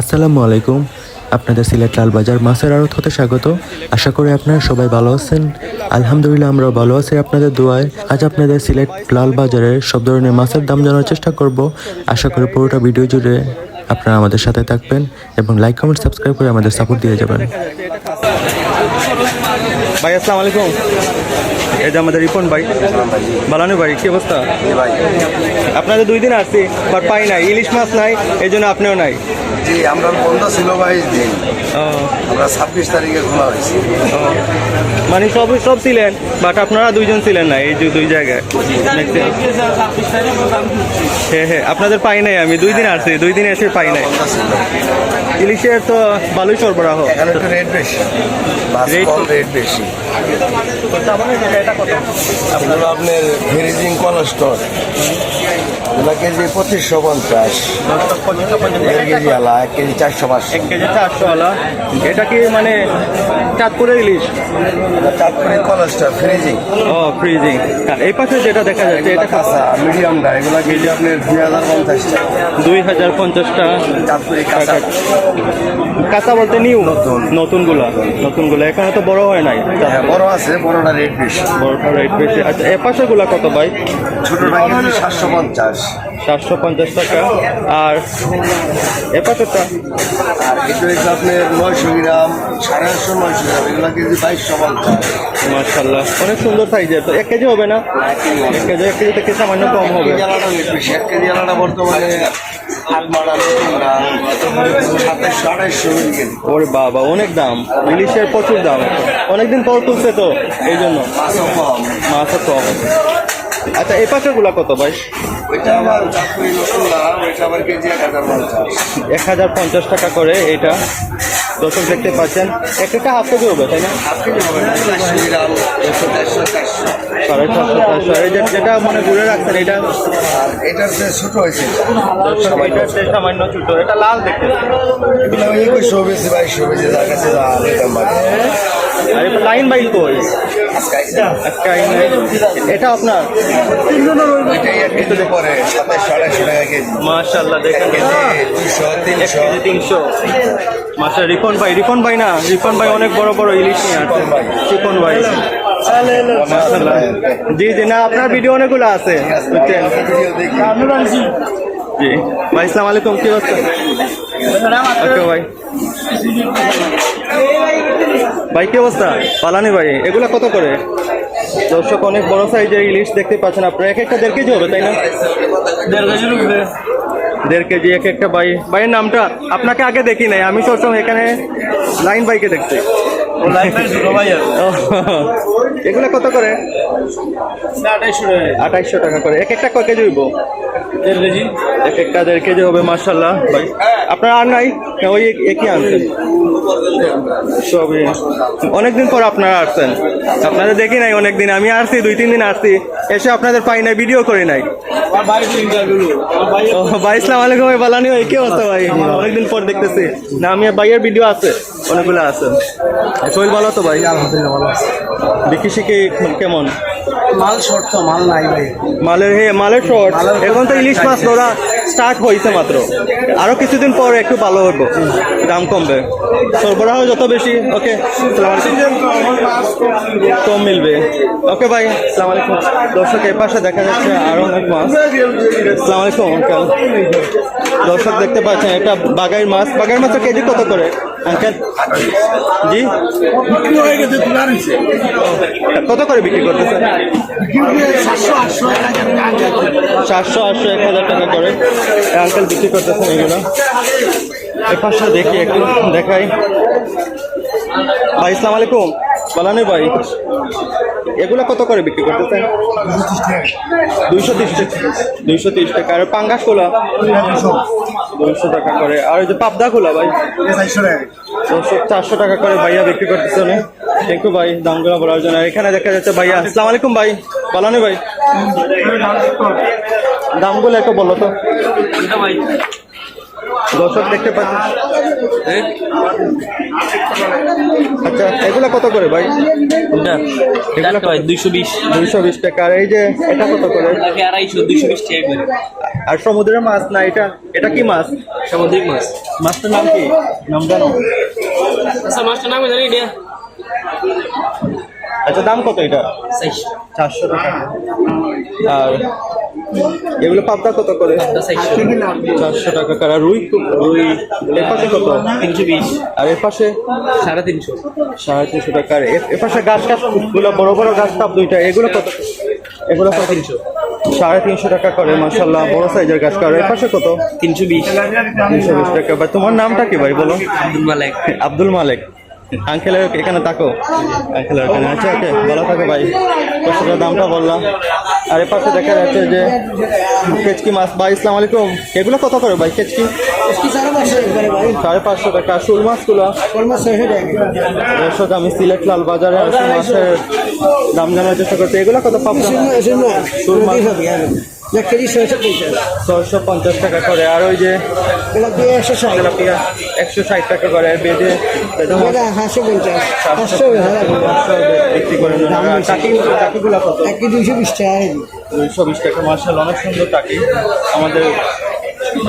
আসসালামু আলাইকুম। আপনাদের সিলেট লালবাজার মাছের আড়ত হতে স্বাগত। আশা করি আপনারা সবাই ভালো আছেন। আলহামদুলিল্লাহ আমরা ভালো আছি আপনাদের দোয়ায়। আজ আপনাদের সিলেট লালবাজারের সব ধরনের মাছের দাম জানার চেষ্টা করব। আশা করি পুরোটা ভিডিও জুড়ে আপনারা আমাদের সাথে থাকবেন এবং লাইক কমেন্ট সাবস্ক্রাইব করে আমাদের সাপোর্ট দিয়ে যাবেন। ভাই, আসসালামু আলাইকুম। এই যে আমাদের রিপন ভাই বালানু ভাই কি অবস্থা? আপনাদের দুই দিন আসছি বাট পাই নাই ইলিশ মাছ নাই এই জন্য আপনিও নাই। জি আমরা বন্ধ ছিল বাইশ দিন। আমরা ছাব্বিশ তারিখে খোলা হয়েছে। মানে সব সব ছিলেন বাট আপনারা দুইজন ছিলেন না এই যে দুই জায়গায়? হ্যাঁ হ্যাঁ আপনাদের পাই নাই আমি দুই দিন আসছি দুই দিন এসে পাই নাই। ইলিশের তো ভালোই সরবরাহ। রেট বেশি রেট বেশি। আপনার ফ্রিজিং কোলেস্ট্রল এগুলো কেজি পঁচিশশো পঞ্চাশ দেড় কেজি আলা এক কেজি চারশো পাঁচশো। এক কেজি চারশো আলা। এটা কি মানে চাঁদপুরের ইলিশ? চারপুরি কোলেস্ট্রল ফ্রিজিং। ও ফ্রিজিং। এই পাশে যেটা দেখা যাচ্ছে এটা কাঁচা মিডিয়ামটা এগুলো কেজি আপনার দুই হাজার পঞ্চাশ টাকা দুই হাজার পঞ্চাশটা। চারপুরি কাঁচা। কাঁচা বলতে নিউ নতুন। নতুনগুলা। নতুনগুলো। এখানে তো বড় হয় নাই। হ্যাঁ বড় আছে বড়টা রেট বেশি বড়টা রেট বেশি আচ্ছা এ পাশেগুলা কত ভাই? ছোটটা কেজি সাতশো পঞ্চাশ। সাতশো পঞ্চাশ টাকা। আর এ আর এটা হচ্ছে আপনার নয়শো গ্রাম সাড়ে আটশো নয়শো গ্রাম এগুলো কেজি বাইশশো পঞ্চাশ। মার্শাল্লাহ অনেক সুন্দর সাইজের তো এক কেজি হবে না? এক কেজি এক কেজি থেকে সামান্য কম হবে? এক কেজি আলাদা বর্তমানে ওরে বাবা অনেক দাম। ইলিশের প্রচুর দাম। অনেকদিন পর তুলছে তো এই জন্য। মাছও কম। আচ্ছা এই পাশেরগুলা কত ভাই? ওইটা আবার চাকুরি নতুন ওইটা আবার কেজি এক হাজার পঞ্চাশ। এক হাজার পঞ্চাশ টাকা করে এটা দর্শক দেখতে পাচ্ছেন এক একটা হাফ কেজি হবে তাই না? হাফ কেজি হবে না চারশো গ্রাম একশো চারশো চারশো সাড়ে চারশো চারশো এই যেটা মানে ঘুরে রাখছেন এটা এটার ছোট হয়েছে এটা সামান্য ছোট এটা লাল দেখতে। এগুলো একুশশো বেশি বাইশশো বেশি যার কাছে আর এটা লাইন বাই কই আজকে আইন নাই। এটা আপনার? মাশাল্লাহ দেখেন এক তিনশো। কেজি তিনশো। মাসা রিপন ভাই রিপন ভাই না রিপন ভাই অনেক বড় বড় ইলিশ নিয়ে আসছে। রিপন ভাই। জি জি না আপনার ভিডিও অনেকগুলো আছে। বুঝছেন? জি। ভাই ইসলাম আলাইকুম কি অবস্থা? ওকে ভাই। ভাই কি অবস্থা? পালানি ভাই এগুলা কত করে? দর্শক অনেক বড় সাইজের ইলিশ দেখতে পাচ্ছেন আপনারা। এক একটা দেড় কেজি হবে তাই না? দেড় কেজি দেড় কেজি এক একটা বাই ভাইয়ের নামটা আপনাকে আগে দেখি নাই আমি সবসময় এখানে লাইন বাইকে দেখছি। এগুলা কত করে? আঠাইশশো টাকা। করে। এক একটা কয় কেজি হইব? এক একটা দেড় কেজি হবে মার্শাল্লাহ ভাই আপনার আর নাই? ওই এক- একই আনছেন। সবই। অনেকদিন পর আপনারা আসছেন। আপনাদের দেখি নাই অনেকদিন। আমি আসছি দুই তিন দিন আসছি। এসে আপনাদের পাই নাই ভিডিও করি নাই। ভাই ইসলাম আলাইকুম ভাই বালানি ভাই কি অবস্থা ভাই? অনেকদিন পর দেখতেছি। না আমি ভাইয়ের ভিডিও আছে অনেকগুলো আছে। শরীর ভালো তো ভাই? আলহামদুলিল্লাহ ভালো আছে। দেখি শিখে কেমন? মাল শর্ট তো মাল নাই ভাই। মালের হে মালের শর্ট এখন তো ইলিশ মাছ ধরা স্টার্ট হয়েছে মাত্র। আরও কিছুদিন পর একটু ভালো হবে দাম কমবে। সরবরাহ যত বেশি ওকে কম মিলবে। ওকে ভাই সালাম আলাইকুম। দর্শক এই পাশে দেখা যাচ্ছে আরও অনেক মাছ। সালাম আলাইকুম আঙ্কেল। দর্শক দেখতে পাচ্ছেন এটা বাগাই মাছ। বাগাই মাছের কেজি কত করে আঙ্কেল? জি? কত করে বিক্রি করতেছে? চারশো আটশো এক হাজার টাকা করে। আঙ্কেল বিক্রি করতেছেন এগুলো। এ পাশে দেখি একটু দেখাই। ভাই ইসলাম আলাইকুম। বালানি ভাই, এগুলো কত করে বিক্রি করতেছেন? দুইশো তিরিশ টাকা। দুইশো তিরিশ টাকা। আর পাঙ্গাস খোলা দুইশো টাকা করে। আর ওই যে পাবদা খোলা ভাই? দুশো চারশো টাকা করে ভাইয়া বিক্রি করতেছে উনি। থ্যাংক ইউ ভাই দামগুলো বলার জন্য। এখানে দেখা যাচ্ছে ভাইয়া। আসসালামু আলাইকুম ভাই, বালানি ভাই। দামগুলো একটু বলো তো। দর্শক দেখতে পাচ্ছেন। আচ্ছা এগুলো কত করে ভাই? দুইশো বিশ। দুইশো বিশ টাকা। আর এই যে এটা কত করে? আড়াইশো দুইশো বিশ টাকা করে। আর সমুদ্রের মাছ না এটা? এটা কি মাছ? সামুদ্রিক মাছ। মাছটার নাম কি? নাম জানো? আচ্ছা মাছটার নাম জানি এটা? আচ্ছা দাম কত এটা? চারশো টাকা। আর এগুলো পাবদা কত করে? চারশো টাকা করে। রুই রুই এর পাশে কত? তিনশো বিশ। আর এর পাশে? সাড়ে তিনশো। সাড়ে তিনশো টাকা। আর এ- এর পাশে গাছ গাছগুলো বড় বড় গাছ কাপ দুইটা। এগুলো কত? এগুলো কত? তিনশো। সাড়ে তিনশো টাকা করে মাসাল্লাহ বড় সাইজের গাছ কাপ এর পাশে কত? তিনশো বিশ। তিনশো বিশ টাকা। ভাই তোমার নামটা কি ভাই বলো? আব্দুল মালিক। আব্দুল মালিক। আঙ্কেলের এখানে থাকো। আঙ্কেলের এখানে আচ্ছা ওকে ভালো থাকো ভাই তোর দামটা বললাম। আর এ পাশে দেখা যাচ্ছে যে কেচকি মাছ ভাই ইসলাম আলাইকুম। এগুলো কত করে ভাই কেচকি? সাড়ে পাঁচশো টাকা শুল মাছগুলো? দর্শক আমি সিলেট লাল বাজারে আসি মাছের দাম জানার চেষ্টা করছি এগুলো কত পাবো? শুল মাছ। ছয়শো পঞ্চাশ। টাকা করে। আর ওই যে তেলাপিয়া একশো ষাট টাকা করে। বেঁধে মাছ পাঁচশো বিক্রি টাকি টাকিগুলো কত? দুইশো বিশ টাকা মার্শাল অনেক সুন্দর টাকি। আমাদের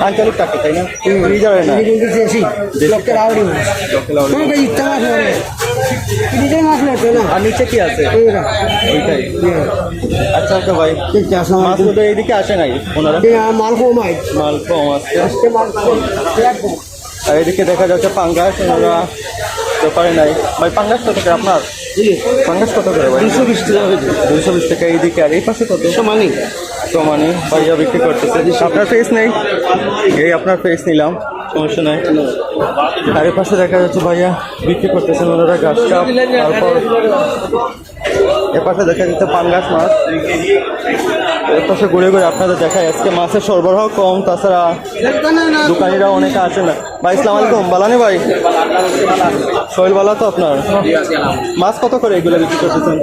আঞ্চলিক টাকি তাই না? ফ্রিজারে না? লোকাল আউরি আর নিচে কি আছে? ওইটাই আচ্ছা ওকে ভাই। মাছ তো এইদিকে আসে নাই ওনারা? মাল কমাই মাল কম আছে। আজকে মাল কম। আর এদিকে দেখা যাচ্ছে পাঙ্গাস ওনারা ব্যাপারে নাই। ভাই পাঙ্গাস কত করে আপনার? পাঙ্গাস কত করে ভাই? দুশো বিশ টাকা দুশো বিশ টাকা এইদিকে। আর এই পাশে কত? সমানি। সমানি। ভাইয়া বিক্রি করতেছে। আপনার ফেস নেই? এই আপনার ফেস নিলাম। সমস্যা নাই। আর পাশে দেখা যাচ্ছে ভাইয়া বিক্রি করতেছেন ওনারা গাছ কাপ তারপর এ পাশে দেখা যাচ্ছে পাঙ্গাস মাছ। এর পাশে ঘুরে ঘুরে আপনাদের দেখায় আজকে মাছের সরবরাহ কম তাছাড়া দোকানিরা অনেকে আসে না ভাই ইসলাম আলাইকুম বালানি ভাই? শরীর বালা তো আপনার। মাছ কত করে এগুলো বিক্রি করতেছেন?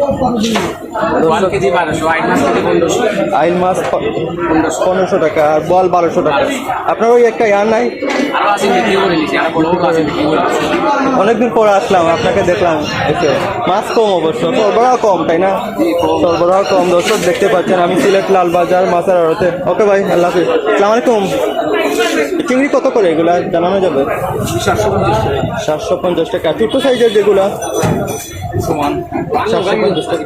আইন মাছ পনেরোশো টাকা আর বল বারোশো টাকা। আপনার ওই একটা ইয়ার নাই? অনেকদিন পরে আসলাম আপনাকে দেখলাম। এসে মাছ কম অবশ্য সরবরাহ কম তাই না? সরবরাহ কম দর্শক দেখতে পাচ্ছেন আমি সিলেট লালবাজার মাছের আড়তে। ওকে ভাই আল্লাহ হাফিজ। সালাম আলাইকুম। চিংড়ি কত করে এগুলা? জানানো যাবে? সাতশো পঞ্চাশ টাকা। ছোট্ট সাইজের যেগুলা? সমান। সাতশো পঞ্চাশ টাকা।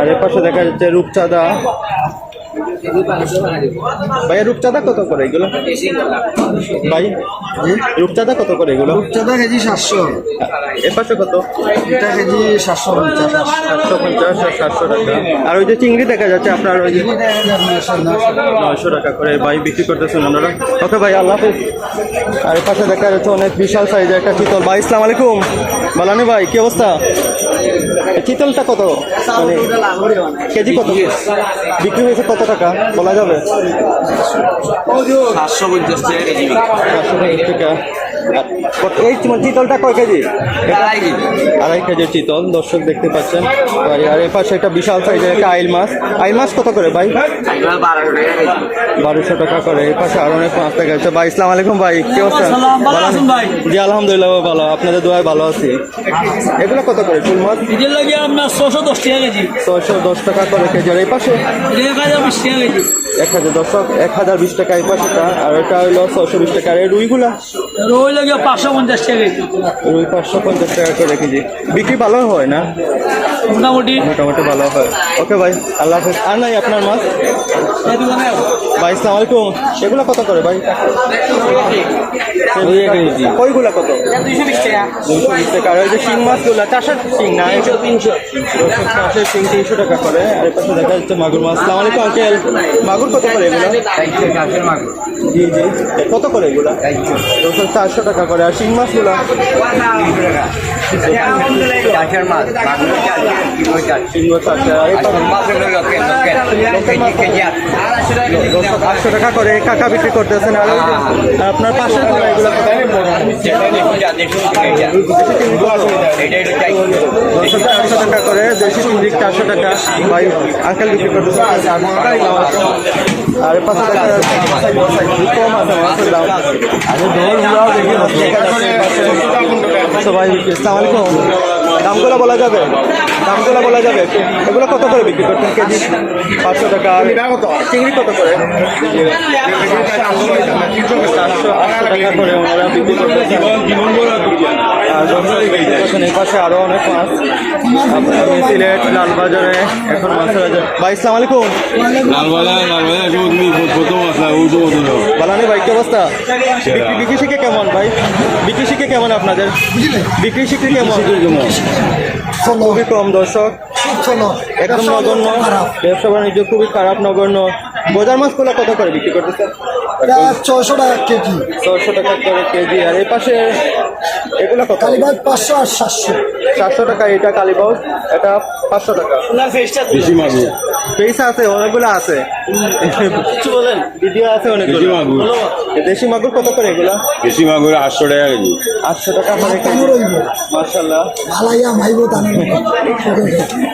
আর এর পাশে দেখা যাচ্ছে রূপচাঁদা। ভাইয়া রূপচাঁদা কত করে এগুলো? ভাই রূপচাঁদা কত করে এগুলো? চাঁদা কেজি সাতশো। এর পাশে কত? এটা কেজি সাতশো পঞ্চাশ। সাতশো পঞ্চাশ আর সাতশো টাকা। আর ওই যে চিংড়ি দেখা যাচ্ছে আপনার ওই নয়শো টাকা। করে ভাই বিক্রি করতেছেন ওনারা। ওকে ভাই আল্লাহ আর এর পাশে দেখা যাচ্ছে অনেক বিশাল সাইজের একটা চিতল ভাই ইসলাম আলাইকুম। বালানি ভাই কি অবস্থা? চিতলটা কত? মানে কেজি কত? বিক্রি হয়েছে কত টাকা? বলা যাবে? সাতশো পঞ্চাশ টাকা। টাকা এই চিতলটা কয় কেজি? আড়াই কেজি। কেজির চিতল দর্শক দেখতে পাচ্ছেন। আর আর এর পাশে একটা বিশাল সাইজের একটা আইল মাছ। আইল মাছ কত করে ভাই? বারোশো টাকা টাকা করে। এই পাশে আরও অনেক মাছ দেখা যাচ্ছে। ভাই ইসলাম আলাইকুম ভাই কি অবস্থা? জি আলহামদুলিল্লাহ ভালো আপনাদের দোয়ায় ভালো আছি। এগুলো কত করে ফুল মাছ? ছশো দশ টাকা কেজি। ছয়শো দশ টাকা করে কেজি। আর এই পাশে? এক হাজার বিশ এক হাজার বিশ টাকা এই পাশেটা আর এটা হইল ছশো বিশ টাকা। আর এই রুইগুলা? রুই লাগে পাঁচশো পঞ্চাশ টাকা রুই পাঁচশো পঞ্চাশ টাকা করে কেজি। বিক্রি ভালো হয় না? মোটামুটি। মোটামুটি ভালো হয়। ওকে ভাই আল্লাহ হাফেজ। আর নাই আপনার মাছ? ভাই সালামালাইকুম সেগুলো কত করে ভাই? কইগুলা কত? দুইশো বিশ টাকা। দুইশো বিশ টাকা। আর ওই যে শিং মাছগুলা চাষের শিং না? তিনশো চাষের শিং তিনশো টাকা করে। আর পাশে দেখা যাচ্ছে মাগুর মাছ। সালাম আলাইকুম আঙ্কেল। মাগুর কত করে এগুলো? জি জি কত করে এগুলা? দুশো চারশো টাকা করে। আর শিং মাছগুলা? দুশো আটশো টাকা করে। কাকা বিক্রি করতেছেন। আর আপনার টাকা করে দেশি চিংড়ি চারশো টাকা ভাই আঙ্কেল আর এর পাশে কম আছে মাছের দাম তো ভাই আসসালামু আলাইকুম দামগুলো বলা যাবে? দামগুলো বলা যাবে? এগুলো কত করে বিক্রি করছেন কেজি? পাঁচশো টাকা। চিংড়ি কত করে? আটশো টাকা ওনারা বিক্রি এই পাশে আরও অনেক মাছ। আপনার সিলেট লালবাজারে এখন মাছের বাজার ভাই ইসলাম আলাইকুম। লালবাজার লালবাজার প্রথম আসলা তো মতো না বালানি ভাই কি অবস্থা? বিক্রি- বিক্রি শিখে কেমন ভাই? বিক্রি শিখে কেমন আপনাদের? বিক্রি শিখে কেমন? খুবই কম দর্শক। একদম নগণ্য। ব্যবসা বাণিজ্য খুবই খারাপ নগণ্য। মাছ খোলা কত করে বিক্রি করতেছে এটা ছয়শো টাকা কেজি। ছশো টাকা করে কেজি। আর এই পাশে এগুলো কত? কালীবাগ পাঁচশো আর সাতশো। সাতশো টাকা। এটা কালীবাগ। এটা পাঁচশো টাকা। বেশি মাগুর। পেইস আছে অনেকগুলো আছে। কিছু বলেন। ভিডিও আছে অনেকগুলো। দেশি মাগুর। দেশি মাগুর কত করে এগুলো? বেশি মাগুর আটশো টাকা কেজি। আটশো টাকা কেজি। মার্শাল্লাহ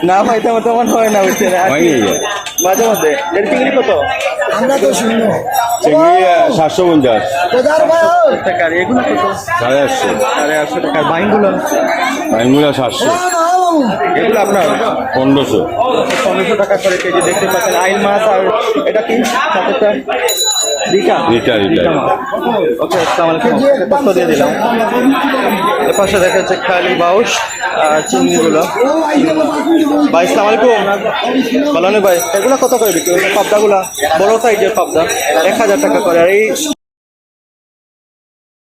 না ভাই তেমন তেমন হয় না বুঝছে না? মাঝে মধ্যে। এর চিংড়ি কত? আমরা তো শূন্য চিংড়ি সাতশো পঞ্চাশ। টাকা। এগুলো কত? সাড়ে আটশো। সাড়ে আটশো টাকা। বাইনগুলো? মাইনগুলো সাতশো। এগুলো আপনার পনেরোশো। পনেরোশো টাকা করে কেজি দেখতে পাচ্ছেন আইল মাছ আর এটা কি? সাথেটা। ওকে আসসালামু আলাইকুম। তথ্য দিয়ে দিলাম। এ পাশে দেখা যাচ্ছে খালি বাউস আর চিংড়িগুলো। ভাই আসসালামু আলাইকুম। ভালো নেই ভাই? এগুলো কত করে বিক্রি পাবদাগুলা? বড় সাইজের পাবদা। এক হাজার টাকা করে। আর এই